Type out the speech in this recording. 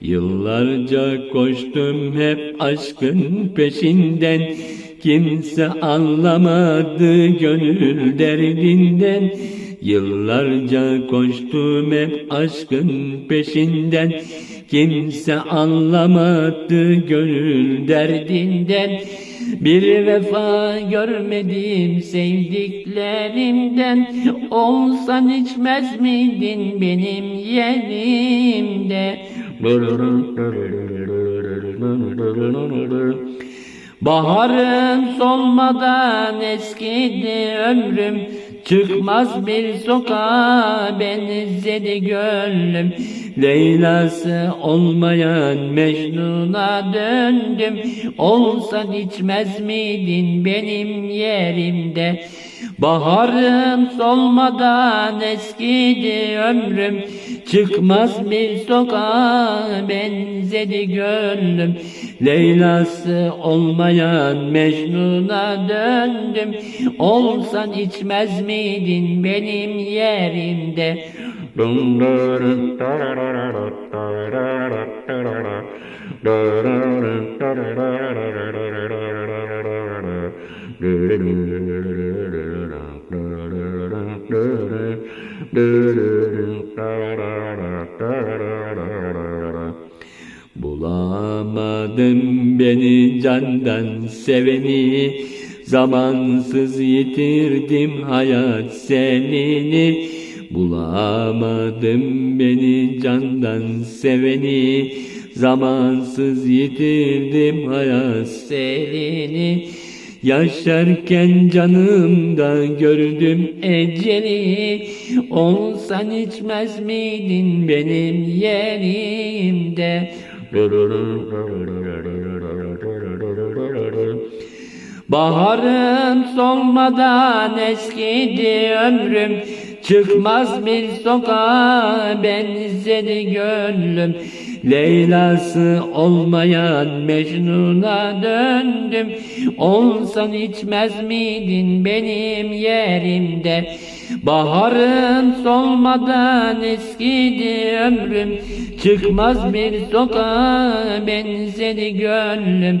Yıllarca koştum hep aşkın peşinden. Kimse anlamadı gönül derdinden Yıllarca koştum hep aşkın peşinden. Kimse anlamadı gönül derdinden. Bir vefa görmedim sevdiklerimden. Olsan içmez miydin benim yerimde? Baharın solmadan eskidi ömrüm Çıkmaz bir sokağa benzedi gönlüm Leylası olmayan Mecnun'a döndüm. Olsan içmez miydin benim yerimde? Baharın solmadan eskidi ömrüm Çıkmaz bir sokağa benzedi gönlüm Leylası olmayan Mecnun'a döndüm Olsan içmez miydin benim yerimde Bulamadım beni candan seveni. Zamansız yitirdim hayat senini. Bulamadım beni candan seveni. Zamansız yitirdim hayat senini. Yaşarken canımda gördüm eceli. Olsan içmez miydin benim yerimde Baharın solmadan eskidi ömrüm Çıkmaz bir sokağa benzedi gönlüm Leylası olmayan Mecnun'a döndüm. Olsan içmez miydin benim yerimde? Baharın solmadan eskidi ömrüm. Çıkmaz bir sokağa benzedi gönlüm